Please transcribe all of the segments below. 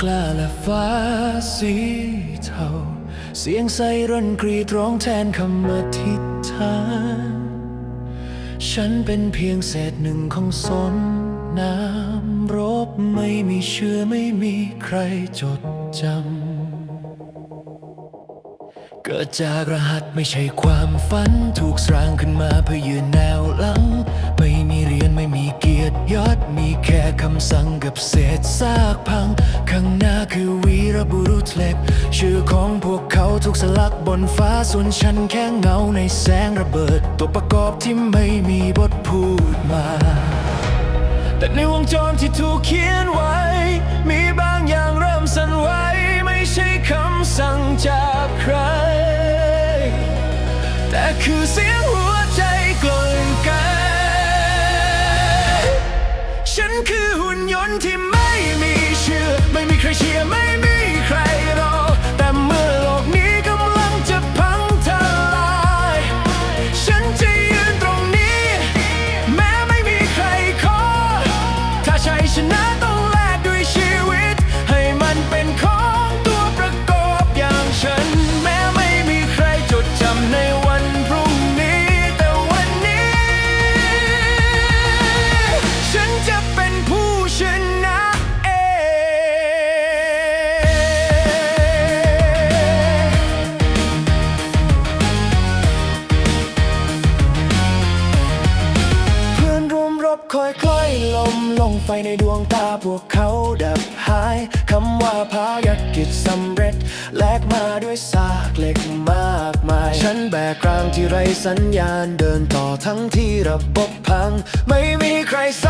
กล้าและฟ้าสีเทา เสียงไซเรนกรีดร้องแทนคำอธิษฐาน ฉันเป็นเพียงเศษหนึ่งของสนน้ำรบไม่มีเชื่อไม่มีใครจดจำ เกิดจากรหัสไม่ใช่ความฝัน ถูกสร้างขึ้นมาเพื่อยืนแนวหลังไม่ียรติยศมีแค่คำสั่งกับเศษซากพัง ข้างหน้าคือวีรบุรุษเหล็กชื่อของพวกเขาถูกสลักบนฟ้าส่วนฉันแค่เงาในแสงระเบิด ตัวประกอบที่ไม่มีบทพูดมา แต่ในวงจรที่ถูกเขียนไว้ มีบางอย่างเริ่มสั่นไหวไม่ใช่คำสั่งจากใคร แต่คือเสียง ที่ไม่มีเชื่อ ไม่มีใครเชียร์ไม่มี ค่อยๆลมลงไฟในดวงตาพวกเขาดับหายคำว่าภารกิจสำเร็จ แลกมาด้วยซากเหล็กมากมาย ฉันแบกกรางที่ไรสัญญาณเดินต่อทั้งที่ระบบพัง ไม่มีใครส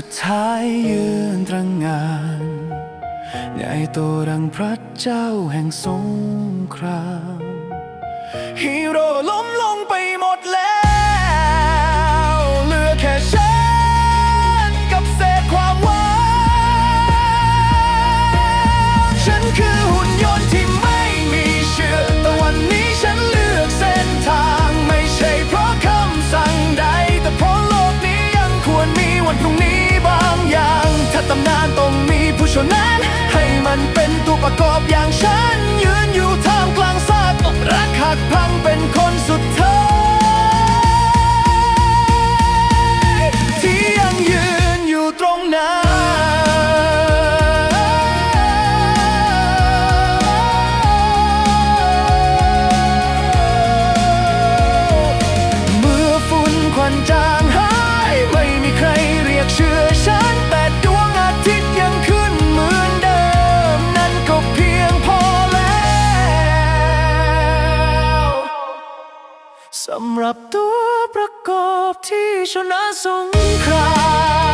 สุดท้ายยืนตรงงานใหญ่โตดังพระเจ้าแห่งสงครามฮีโร่ล้มล ตำนานต้องมีผู้ชนะให้มันเป็นตัวประกอบอย่างฉัน ยืนอยู่ท่ามกลางซากรักหักำหรับตัวประกอบที่ชนะสงคราม